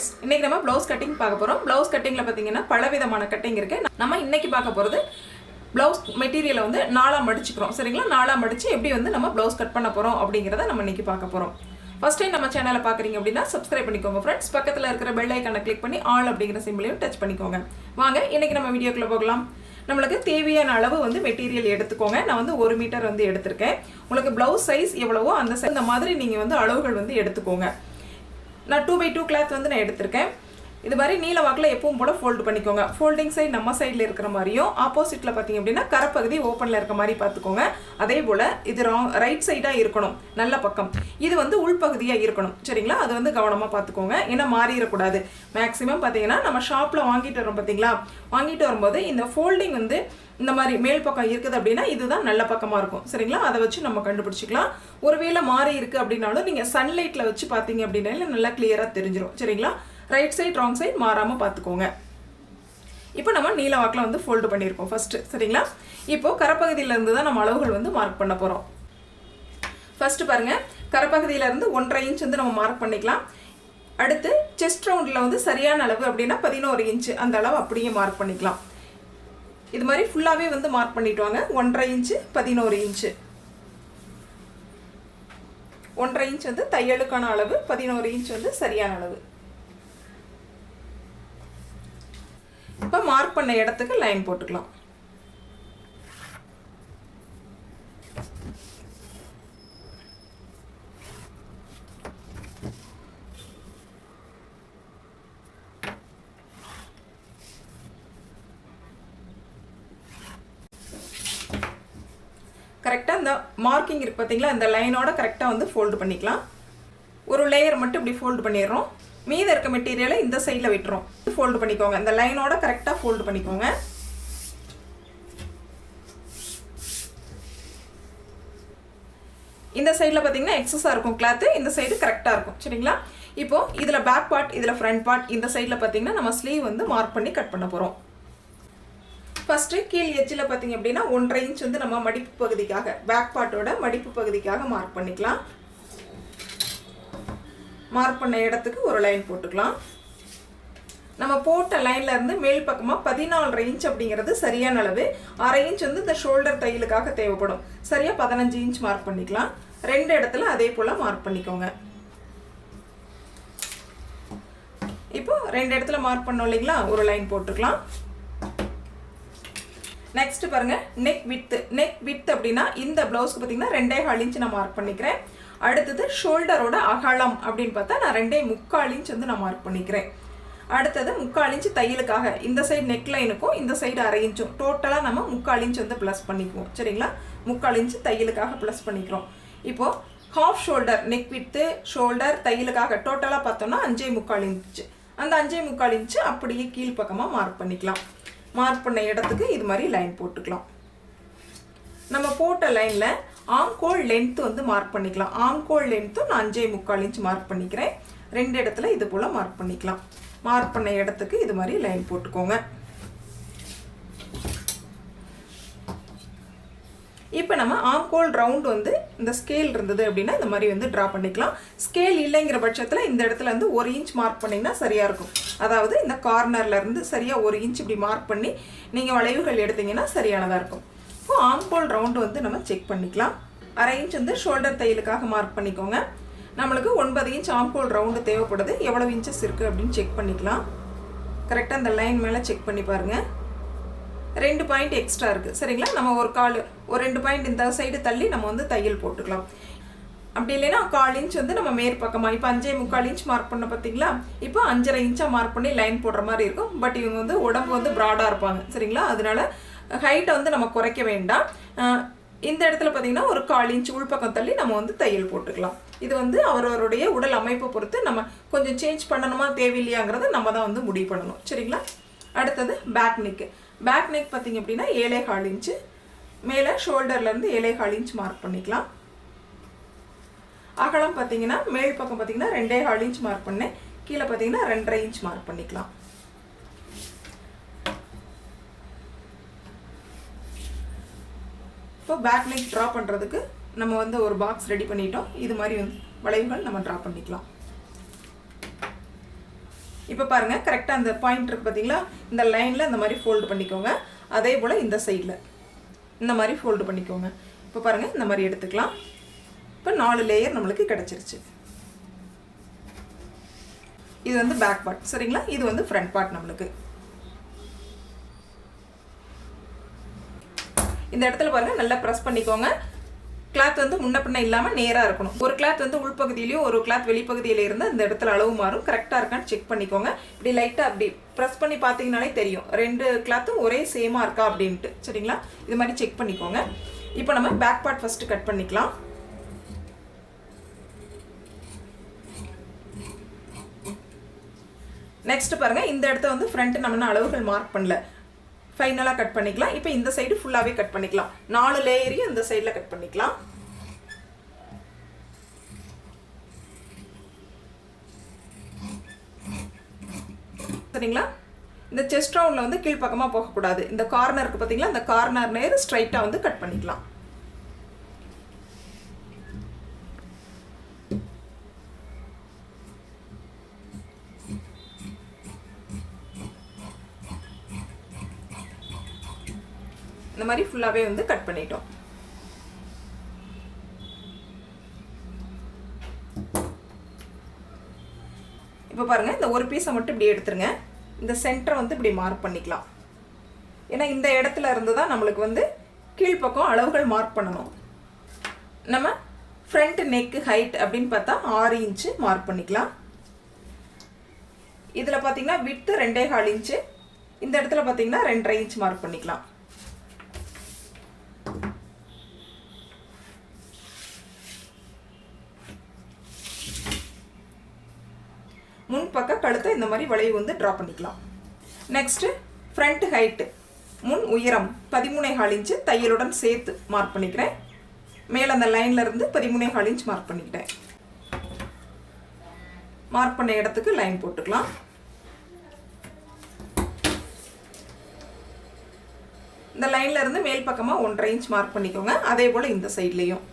Friends இன்னைக்கு நம்ம blouse cutting பார்க்க போகிறோம் ப்ளவுஸ் கட்டிங்கில் பார்த்தீங்கன்னா பல விதமான கட்டிங் இருக்கு. நம்ம இன்னைக்கு பார்க்க போகிறது ப்ளவுஸ் மெட்டீரியலை வந்து நாளாக மடிச்சுக்கிறோம். சரிங்களா? நாளாக மடித்து எப்படி வந்து நம்ம ப்ளவுஸ் கட் பண்ண போகிறோம் அப்படிங்கிறத நம்ம இன்னைக்கு பார்க்க போகிறோம் ஃபர்ஸ்ட் டைம் நம்ம சேனலை பார்க்குறீங்க அப்படின்னா சப்ஸ்கிரைப் பண்ணிக்கோங்க ஃப்ரெண்ட்ஸ் பக்கத்தில் இருக்கிற பெல் ஐக்கானை கிளிக் பண்ணி ஆல் அப்படிங்கிற சிம்பிளையும் டச் பண்ணிக்கோங்க. வாங்க இன்னைக்கு நம்ம வீடியோக்குள்ளே போகலாம். நம்மளுக்கு தேவையான அளவு வந்து மெட்டீரியல் எடுத்துக்கோங்க. நான் வந்து ஒரு மீட்டர் வந்து எடுத்திருக்கேன். உங்களுக்கு ப்ளவுஸ் சைஸ் எவ்வளவோ அந்த சைஸ் இந்த மாதிரி நீங்கள் வந்து அளவுகள் வந்து எடுத்துக்கோங்க. நான் டூ பை டூ கிளாத் வந்து நான் எடுத்திருக்கேன். இது மாதிரி நீல வாக்கில் எப்பவும் போல் ஃபோல்டு பண்ணிக்கோங்க. ஃபோல்டிங் சைடு நம்ம சைடில் இருக்கிற மாதிரியும் ஆப்போசிட்டில் பார்த்தீங்க அப்படின்னா கரப்பகுதி ஓப்பனில் இருக்க மாதிரி பார்த்துக்கோங்க அதே போல் இது ராங் ரைட் சைடாக இருக்கணும். நல்ல பக்கம். இது வந்து உள்பகுதியாக இருக்கணும். சரிங்களா? அது வந்து கவனமாக பார்த்துக்கோங்க ஏன்னா மாறிடக்கூடாது. மேக்ஸிமம் பார்த்தீங்கன்னா நம்ம ஷாப்பில் வாங்கிட்டு வரோம் பார்த்தீங்களா வாங்கிட்டு வரும்போது இந்த ஃபோல்டிங் வந்து இந்த மாதிரி மேல் பக்கம் இருக்குது அப்படின்னா இதுதான் நல்ல பக்கமாக இருக்கும். சரிங்களா? அதை வச்சு நம்ம கண்டுபிடிச்சிக்கலாம். ஒருவேளை மாறி இருக்குது அப்படின்னாலும் நீங்கள் சன்லைட்டில் வச்சு பார்த்தீங்க அப்படின்னா நல்லா கிளியராக தெரிஞ்சிடும் சரிங்களா? ரைட் சைட் ராங் சைட் மாறாமல் பார்த்துக்கோங்க. இப்போ நம்ம நீல வாக்கில் வந்து ஃபோல்டு பண்ணியிருக்கோம் ஃபஸ்ட்டு சரிங்களா? இப்போது கரப்பகுதியிலேருந்து தான் நம்ம அளவுகள் வந்து மார்க் பண்ண போகிறோம் ஃபஸ்ட்டு பாருங்கள் கரப்பகுதியிலேருந்து ஒன்றரை இன்ச் வந்து நம்ம மார்க் பண்ணிக்கலாம். அடுத்து செஸ்ட் ரவுண்டில் வந்து சரியான அளவு அப்படின்னா பதினோரு இன்ச்சு அந்த அளவு அப்படியே மார்க் பண்ணிக்கலாம். இது மாதிரி ஃபுல்லாகவே வந்து மார்க் பண்ணிட்டு வாங்க. ஒன்றரை இன்ச்சு பதினோரு இன்ச்சு ஒன்றரை இன்ச் வந்து தையலுக்கான அளவு பதினோரு இன்ச் வந்து சரியான அளவு. இப்போ மார்க் பண்ண இடத்துக்கு லைன் போட்டுக்கலாம். கரெக்டாக இந்த மார்க்கிங் இருக்கு பார்த்தீங்களா இந்த லைனோட கரெக்டாக வந்து ஃபோல்டு பண்ணிக்கலாம். ஒரு லேயர் மட்டும் இப்படி ஃபோல்டு பண்ணிடுறோம். மீத இருக்க மெட்டீரியலை இந்த சைடில் விட்டுரும். ஃபோல்டு பண்ணிக்கோங்க. இந்த லைனோட கரெக்டாக ஃபோல்டு பண்ணிக்கோங்க. இந்த சைடில் பார்த்தீங்கன்னா எக்ஸஸாக இருக்கும் கிளாத்து இந்த சைடு கரெக்டாக இருக்கும். சரிங்களா? இப்போ இதில் பேக் பார்ட் இதில் ஃப்ரண்ட் பார்ட் இந்த சைடில் பார்த்தீங்கன்னா நம்ம ஸ்லீவ் வந்து மார்க் பண்ணி கட் பண்ண போகிறோம் ஃபஸ்ட்டு கீழ் எஜ்ஜில் பார்த்தீங்க அப்படின்னா ஒன்றரை இன்ச் வந்து நம்ம மடிப்பு பகுதிக்காக பேக் பார்ட்டோட மடிப்பு பகுதிக்காக மார்க் பண்ணிக்கலாம். மார்க் பண்ண இடத்துக்கு ஒரு லைன் போட்டுக்கலாம். நம்ம போட்ட லைன்ல இருந்து மேல் பக்கமாக பதினாலரை இன்ச் அப்படிங்கிறது சரியான அளவு. அரை இன்ச் வந்து இந்த ஷோல்டர் தையலுக்காக தேவைப்படும். சரியா பதினஞ்சு இன்ச் மார்க் பண்ணிக்கலாம். ரெண்டு இடத்துல அதே போல் மார்க் பண்ணிக்கோங்க. இப்போ ரெண்டு இடத்துல மார்க் பண்ணோம் இல்லைங்களா? ஒரு லைன் போட்டுக்கலாம். நெக்ஸ்ட் பாருங்க நெக் வித்து நெக் வித் அப்படின்னா இந்த பிளவுஸ்க்கு பார்த்தீங்கன்னா ரெண்டே கால் இன்ச் நான் மார்க் பண்ணிக்கிறேன். அடுத்தது ஷோல்டரோட அகலம் அப்படின்னு பார்த்தா நான் ரெண்டே முக்கால் இன்ச் வந்து நான் மார்க் பண்ணிக்கிறேன். அடுத்தது முக்கால் இன்ச் தையலுக்காக இந்த சைடு நெக் லைனுக்கும் இந்த சைடு அரை இன்ச்சும் டோட்டலாக நம்ம முக்கால் இன்ச் வந்து ப்ளஸ் பண்ணிக்குவோம். சரிங்களா? முக்கால் இன்ச் தையலுக்காக ப்ளஸ் பண்ணிக்கிறோம். இப்போது half shoulder neck width shoulder தையலுக்காக டோட்டலாக பார்த்தோம்னா அஞ்சே முக்கால் இன்ச்சு அந்த அஞ்சே முக்கால் இன்ச்சு அப்படியே கீழ்ப்பக்கமாக மார்க் பண்ணிக்கலாம். மார்க் பண்ண இடத்துக்கு இது மாதிரி லைன் போட்டுக்கலாம். நம்ம போட்ட லைனில் ஆம்கோல் லென்த் வந்து மார்க் பண்ணிக்கலாம். ஆம்கோல் லென்த்தும் நான் அஞ்சே முக்கால் இன்ச் மார்க் பண்ணிக்கிறேன். ரெண்டு இடத்துல இது போல் மார்க் பண்ணிக்கலாம். மார்க் பண்ண இடத்துக்கு இது மாதிரி லைன் போட்டுக்கோங்க. இப்போ நம்ம ஆம்கோல் ரவுண்ட் வந்து இந்த ஸ்கேல் இருந்தது அப்படின்னா இந்த மாதிரி வந்து ட்ரா பண்ணிக்கலாம். ஸ்கேல் இல்லைங்கிற பட்சத்தில் இந்த இடத்துல வந்து ஒரு இன்ச் மார்க் பண்ணிங்கன்னா சரியாக இருக்கும். அதாவது இந்த கார்னர்ல இருந்து சரியாக ஒரு இன்ச் இப்படி மார்க் பண்ணி நீங்கள் வளைவுகள் எடுத்தீங்கன்னா சரியானதாக இருக்கும். இப்போ ஆம்போல் ரவுண்டு வந்து நம்ம செக் பண்ணிக்கலாம். அரை இன்ச் வந்து ஷோல்டர் தையலுக்காக மார்க் பண்ணிக்கோங்க. நம்மளுக்கு ஒன்பது இன்ச் ஆம்போல் ரவுண்டு தேவைப்படுது. எவ்வளவு இன்ச்சஸ் இருக்குது அப்படின்னு செக் பண்ணிக்கலாம். கரெக்டாக அந்த லைன் மேலே செக் பண்ணி பாருங்கள் ரெண்டு பாயிண்ட் எக்ஸ்ட்ரா இருக்குது சரிங்களா? நம்ம ஒரு கால் ஒரு ரெண்டு பாயிண்ட் இந்த சைடு தள்ளி நம்ம வந்து தையல் போட்டுக்கலாம். அப்படி இல்லைன்னா கால் இன்ச் வந்து நம்ம மேற்பக்கமாக இப்போ அஞ்சே முக்கால் இன்ச் மார்க் பண்ண பார்த்தீங்களா? இப்போ அஞ்சரை இன்ச்சாக மார்க் பண்ணி லைன் போடுற மாதிரி இருக்கும். பட் இவங்க வந்து உடம்பு வந்து ப்ராடாக இருப்பாங்க. சரிங்களா? அதனால ஹைட்டை வந்து நம்ம குறைக்க வேண்டாம். இந்த இடத்துல பார்த்தீங்கன்னா ஒரு கால் இன்ச் உள்பக்கம் தள்ளி நம்ம வந்து தையல் போட்டுக்கலாம். இது வந்து அவரவருடைய உடல் அமைப்பை பொறுத்து நம்ம கொஞ்சம் சேஞ்ச் பண்ணணுமா தேவையில்லையாங்கிறத நம்ம தான் வந்து முடிவு பண்ணணும். சரிங்களா? அடுத்தது பேக் நெக்கு பேக் நெக் பார்த்தீங்க அப்படின்னா ஏழே கால் இன்ச்சு மேலே ஷோல்டர்லேருந்து ஏழே கால் இன்ச் மார்க் பண்ணிக்கலாம். அகலம் பார்த்தீங்கன்னா மேல் பக்கம் பார்த்தீங்கன்னா ரெண்டே கால் இன்ச் மார்க் பண்ணேன். கீழே பார்த்தீங்கன்னா ரெண்டரை இன்ச் மார்க் பண்ணிக்கலாம். இப்போ பேக் லைக் ட்ரா பண்ணுறதுக்கு நம்ம வந்து ஒரு பாக்ஸ் ரெடி பண்ணிட்டோம். இது மாதிரி வந்து வளைவுகள் நம்ம ட்ரா பண்ணிக்கலாம். இப்போ பாருங்கள் கரெக்டாக அந்த பாயிண்ட் இருக்குது பார்த்தீங்களா? இந்த லைனில் இந்த மாதிரி ஃபோல்டு பண்ணிக்கோங்க. அதே போல் இந்த சைடில் இந்த மாதிரி ஃபோல்டு பண்ணிக்கோங்க. இப்போ பாருங்கள் இந்த மாதிரி எடுத்துக்கலாம். இப்போ நாலு லேயர் நம்மளுக்கு கிடச்சிருச்சு. இது வந்து பேக் பார்ட் சரிங்களா? இது வந்து ஃப்ரண்ட் பார்ட் நம்மளுக்கு. இந்த இடத்துல பாருங்கள் நல்லா ப்ரெஸ் பண்ணிக்கோங்க. கிளாத் வந்து முன்ன பின்ன இல்லாமல் நேராக இருக்கணும். ஒரு கிளாத் வந்து உள்பகுதியிலையும் ஒரு கிளாத் வெளிப்பகுதியில் இருந்து இந்த இடத்துல அளவு மாறும். கரெக்டாக இருக்கான்னு செக் பண்ணிக்கோங்க. இப்படி லைட்டாக அப்படி ப்ரெஸ் பண்ணி பார்த்தீங்கனாலே தெரியும். ரெண்டு கிளாத்தும் ஒரே சேமாக இருக்கா அப்படின்ட்டு. சரிங்களா? இது மாதிரி செக் பண்ணிக்கோங்க. இப்போ நம்ம பேக் பார்ட் ஃபஸ்ட்டு கட் பண்ணிக்கலாம். நெக்ஸ்ட் பாருங்கள் இந்த இடத்த வந்து ஃப்ரண்ட் நம்ம அளவுகள் மார்க் பண்ணல. ஃபைனலாக கட் பண்ணிக்கலாம். இப்போ இந்த சைடு ஃபுல்லாகவே கட் பண்ணிக்கலாம். நாலு லேயரையும் இந்த சைடில் கட் பண்ணிக்கலாம். சரிங்களா? இந்த செஸ்ட் ரவுண்டில் வந்து கீழ்ப்பக்கமாக போகக்கூடாது. இந்த கார்னருக்கு பார்த்தீங்களா இந்த கார்னர் நேர் ஸ்ட்ரைட்டாக வந்து கட் பண்ணிக்கலாம். இந்த மாதிரி ஃபுல்லாகவே வந்து கட் பண்ணிட்டோம். இப்போ பாருங்கள் இந்த ஒரு பீஸை மட்டும் இப்படி எடுத்துருங்க. இந்த சென்டரை வந்து இப்படி மார்க் பண்ணிக்கலாம். ஏன்னா இந்த இடத்துல இருந்து தான் நம்மளுக்கு வந்து கீழ்ப்பக்கம் அளவுகள் மார்க் பண்ணணும். நம்ம ஃப்ரண்ட் நெக்கு ஹைட் அப்படின்னு பார்த்தா ஆறு இன்ச்சு மார்க் பண்ணிக்கலாம். இதில் பார்த்தீங்கன்னா விட்டு ரெண்டே கால் இன்ச்சு இந்த இடத்துல பார்த்தீங்கன்னா ரெண்டரை இன்ச் மார்க் பண்ணிக்கலாம். இந்த மாதிரி வளைவு வந்து ட்ரா பண்ணிக்கலாம். நெக்ஸ்ட்டு ஃப்ரண்ட் ஹைட்டு முன் உயரம் பதிமூணே கால் இன்ச்சு தையலுடன் சேர்த்து மார்க் பண்ணிக்கிறேன். மேலே அந்த லைனில் இருந்து பதிமூணே கால் இன்ச் மார்க் பண்ணிக்கிட்டேன். மார்க் பண்ண இடத்துக்கு லைன் போட்டுக்கலாம். இந்த லைனில் இருந்து மேல் பக்கமாக ஒன்றரை இன்ச் மார்க் பண்ணிக்கோங்க. அதே போல் இந்த சைட்லேயும்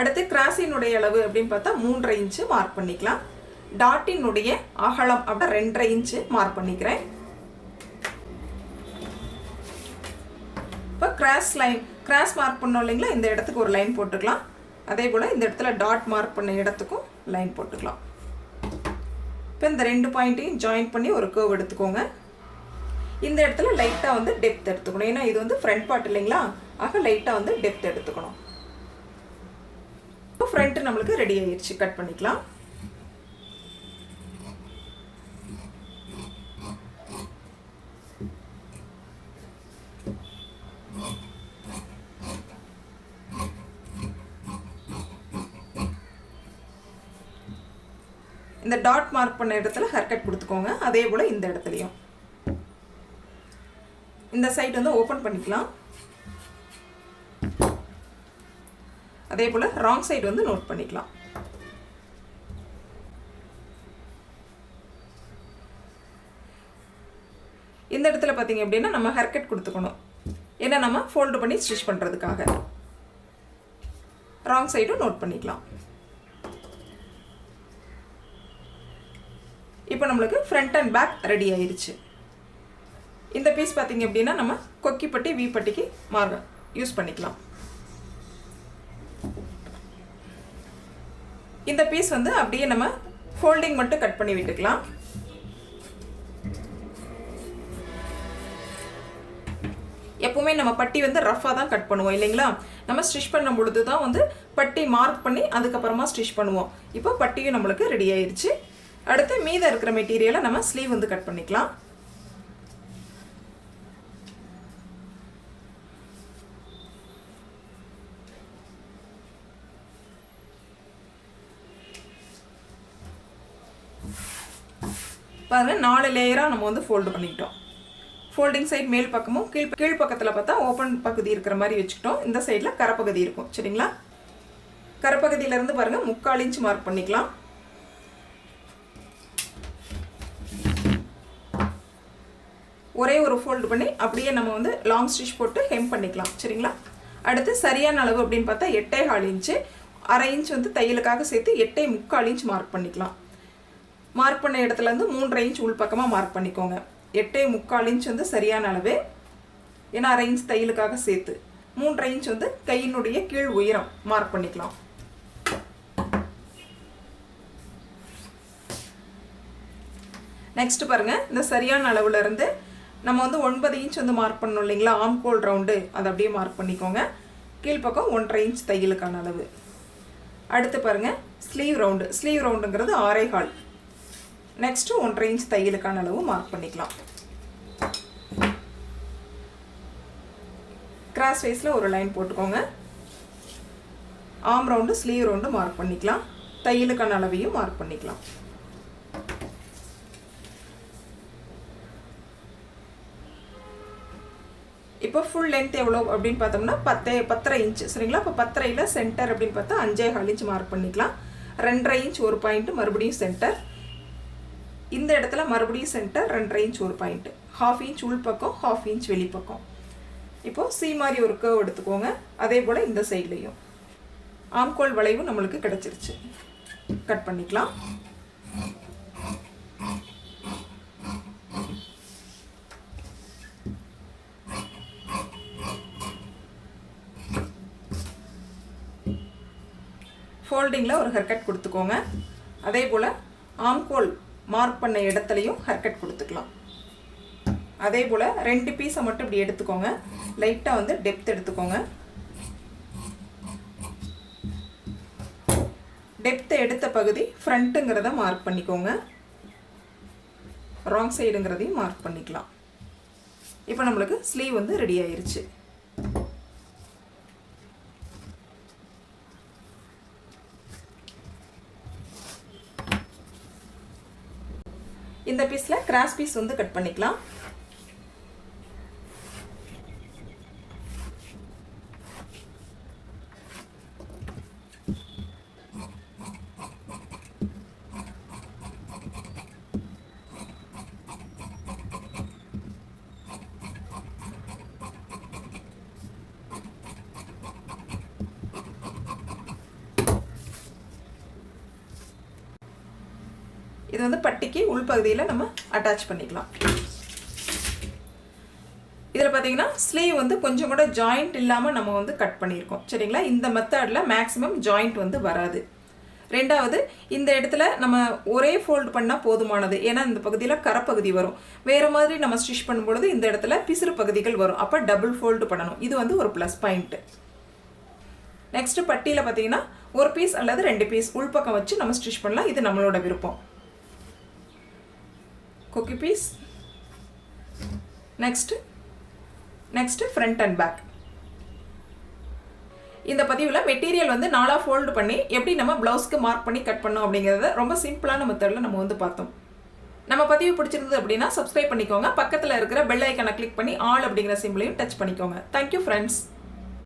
அடுத்து கிராஸினுடைய அளவு அப்படின்னு பார்த்தா மூன்றரை இன்ச்சு மார்க் பண்ணிக்கலாம். டாட்டினுடைய அகலம் அப்படி ரெண்டரை இன்ச்சு மார்க் பண்ணிக்கிறேன். இப்போ கிராஸ் லைன் கிராஸ் மார்க் பண்ணோம் இல்லைங்களா? இந்த இடத்துக்கு ஒரு லைன் போட்டுக்கலாம். அதே போல் இந்த இடத்துல டாட் மார்க் பண்ண இடத்துக்கும் லைன் போட்டுக்கலாம். இப்போ இந்த ரெண்டு பாயிண்ட்டையும் ஜாயின் பண்ணி ஒரு கேர்வ் எடுத்துக்கோங்க. இந்த இடத்துல லைட்டாக வந்து டெப்த் எடுத்துக்கணும். ஏன்னா இது வந்து ஃப்ரண்ட் பார்ட் இல்லைங்களா? ஆக லைட்டாக வந்து டெப்த் எடுத்துக்கணும். இப்போ ஃப்ரண்ட் நம்மளுக்கு ரெடி ஆயிடுச்சு கட் பண்ணிக்கலாம். இந்த டாட் மார்க் பண்ண இடத்துல ஹர்கட் கொடுத்துக்கோங்க. அதே போல் இந்த இடத்துலையும். இந்த சைட் வந்து ஓப்பன் பண்ணிக்கலாம். அதே போல் ராங் சைடு வந்து நோட் பண்ணிக்கலாம். இந்த இடத்துல பார்த்தீங்க அப்படின்னா நம்ம ஹேர்கட் கொடுத்துக்கணும். ஏன்னா நம்ம ஃபோல்டு பண்ணி ஸ்டிச் பண்ணுறதுக்காக ராங் சைடும் நோட் பண்ணிக்கலாம். இப்போ நம்மளுக்கு ஃப்ரண்ட் அண்ட் பேக் ரெடி ஆயிடுச்சு இந்த பீஸ் பார்த்தீங்க அப்படின்னா நம்ம கொக்கிப்பட்டி வி பட்டிக்கு மாற யூஸ் பண்ணிக்கலாம். இந்த பீஸ் வந்து அப்படியே நம்ம ஃபோல்டிங் மட்டும் கட் பண்ணி விட்டுக்கலாம். எப்பவுமே நம்ம பட்டி வந்து ரஃபாக தான் கட் பண்ணுவோம் இல்லைங்களா? நம்ம ஸ்டிச் பண்ணும் பொழுது தான் வந்து பட்டி மார்க் பண்ணி அதுக்கப்புறமா ஸ்டிச் பண்ணுவோம். இப்போ பட்டியும் நம்மளுக்கு ரெடி ஆயிடுச்சு அடுத்து மீதம் இருக்கிற மெட்டீரியலை நம்ம ஸ்லீவ் வந்து கட் பண்ணிக்கலாம். பாருங்கள் நாலு லேயராக நம்ம வந்து ஃபோல்டு பண்ணிக்கிட்டோம். ஃபோல்டிங் சைட் மேல் பக்கமும் கீழ் கீழ் பக்கத்தில் பார்த்தா ஓப்பன் பகுதி இருக்கிற மாதிரி வச்சுக்கிட்டோம். இந்த சைடில் கரப்பகுதி இருக்கும். சரிங்களா? கரப்பகுதியிலேருந்து பாருங்கள் முக்கால் இன்ச் மார்க் பண்ணிக்கலாம். ஒரே ஒரு ஃபோல்டு பண்ணி அப்படியே நம்ம வந்து லாங் ஸ்டிச் போட்டு ஹெம் பண்ணிக்கலாம். சரிங்களா? அடுத்து சரியான அளவு அப்படின்னு பார்த்தா எட்டே கால் இன்ச்சு அரை இன்ச் வந்து தையலுக்காக சேர்த்து எட்டே முக்கால் இன்ச் மார்க் பண்ணிக்கலாம். மார்க் பண்ண இடத்துல இருந்து மூன்றரை இன்ச் உள்பக்கமாக மார்க் பண்ணிக்கோங்க. எட்டே முக்கால் இன்ச் வந்து சரியான அளவு. ஏன்னா அரை இன்ச் தையலுக்காக சேர்த்து. மூன்றரை இன்ச் வந்து கையினுடைய கீழ் உயரம் மார்க் பண்ணிக்கலாம். நெக்ஸ்ட் பாருங்க. இந்த சரியான அளவுல இருந்து நம்ம வந்து ஒன்பது இன்ச் வந்து மார்க் பண்ணோம் இல்லைங்களா? ஆம்கோல் ரவுண்டு அதை அப்படியே மார்க் பண்ணிக்கோங்க. கீழ்ப்பக்கம் ஒன்றரை இன்ச் தையலுக்கான அளவு. அடுத்து பாருங்க. ஸ்லீவ் ரவுண்டு ஸ்லீவ் ரவுண்டுங்கிறது ஆறே நெக்ஸ்ட்டு ஒன்றரை இன்ச் தையலுக்கான அளவு மார்க் பண்ணிக்கலாம். கிராஸ் வைஸில் ஒரு லைன் போட்டுக்கோங்க. ஆம் ரவுண்டு ஸ்லீவ் ரவுண்டு மார்க் பண்ணிக்கலாம். தையலுக்கான அளவையும் மார்க் பண்ணிக்கலாம். இப்போ ஃபுல் லென்த் எவ்வளோ அப்படின்னு பார்த்தோம்னா பத்தே பத்தரை இன்ச் சரிங்களா? இப்போ பத்தரையில் சென்டர் அப்படின்னு பார்த்தா அஞ்சே கால் இன்ச் மார்க் பண்ணிக்கலாம். ரெண்டரை இன்ச் ஒரு பாயிண்ட்டு மறுபடியும் சென்டர் இந்த இடத்துல மறுபடியும் சென்டர் ரெண்டரை இன்ச் ஒரு பாயிண்ட்டு ஹாஃப் இன்ச் உள் பக்கம் ஹாஃப் இன்ச் வெளிப்பக்கம் இப்போது சி மாதிரி ஒரு கர்வ் எடுத்துக்கோங்க. அதே போல் இந்த சைட்லேயும் ஆம்கோல் வளைவு நம்மளுக்கு கிடச்சிருச்சு. கட் பண்ணிக்கலாம். ஃபோல்டிங்கில் ஒரு ஹெர்கட் கொடுத்துக்கோங்க. அதே போல் ஆம்கோல் மார்க் பண்ண இடத்துலையும் ஹெர்கட் கொடுத்துக்கலாம். அதே போல் ரெண்டு பீஸை மட்டும் இப்படி எடுத்துக்கோங்க. லைட்டாக வந்து டெப்த் எடுத்துக்கோங்க. டெப்த்தை எடுத்த பகுதி ஃப்ரண்ட்டுங்கிறத மார்க் பண்ணிக்கோங்க. ராங் சைடுங்கிறதையும் மார்க் பண்ணிக்கலாம். இப்போ நம்மளுக்கு ஸ்லீவ் வந்து ரெடி ஆயிடுச்சு இந்த பீஸில் கிராஸ் பீஸ் வந்து கட் பண்ணிக்கலாம். இது வந்து பட்டிக்கு உள்பகுதியில் நம்ம அட்டாச் பண்ணிக்கலாம். இதில் பார்த்தீங்கன்னா ஸ்லீவ் வந்து கொஞ்சம் கூட ஜாயிண்ட் இல்லாமல் நம்ம வந்து கட் பண்ணியிருக்கோம். சரிங்களா? இந்த மெத்தடில் மேக்ஸிமம் ஜாயிண்ட் வந்து வராது. ரெண்டாவது இந்த இடத்துல நம்ம ஒரே ஃபோல்டு பண்ணால் போதுமானது. ஏன்னா இந்த பகுதியில் கரப்பகுதி வரும். வேறு மாதிரி நம்ம ஸ்டிச் பண்ணும்பொழுது இந்த இடத்துல பிசுறு பகுதிகள் வரும். அப்போ டபுள் ஃபோல்டு பண்ணணும். இது வந்து ஒரு ப்ளஸ் பாயிண்ட்டு நெக்ஸ்ட்டு பட்டியில் பார்த்தீங்கன்னா ஒரு பீஸ் அல்லது ரெண்டு பீஸ் உள்பக்கம் வச்சு நம்ம ஸ்டிச் பண்ணலாம். இது நம்மளோட விருப்பம். கொக்கி piece next next front and back இந்த பதிவில் மெட்டீரியல் வந்து நாலாக ஃபோல்டு பண்ணி எப்படி நம்ம ப்ளவுஸ்க்கு மார்க் பண்ணி கட் பண்ணோம் அப்படிங்கிறத ரொம்ப சிம்பிளான மெத்தடில் நம்ம வந்து பார்த்தோம். நம்ம பதிவு பிடிச்சிருந்தது அப்படின்னா சப்ஸ்கிரைப் பண்ணிக்கோங்க. பக்கத்தில் இருக்கிற பெல் ஐக்கனை கிளிக் பண்ணி ஆல் அப்படிங்கிற சிம்பிளையும் டச் பண்ணிக்கோங்க. Thank you friends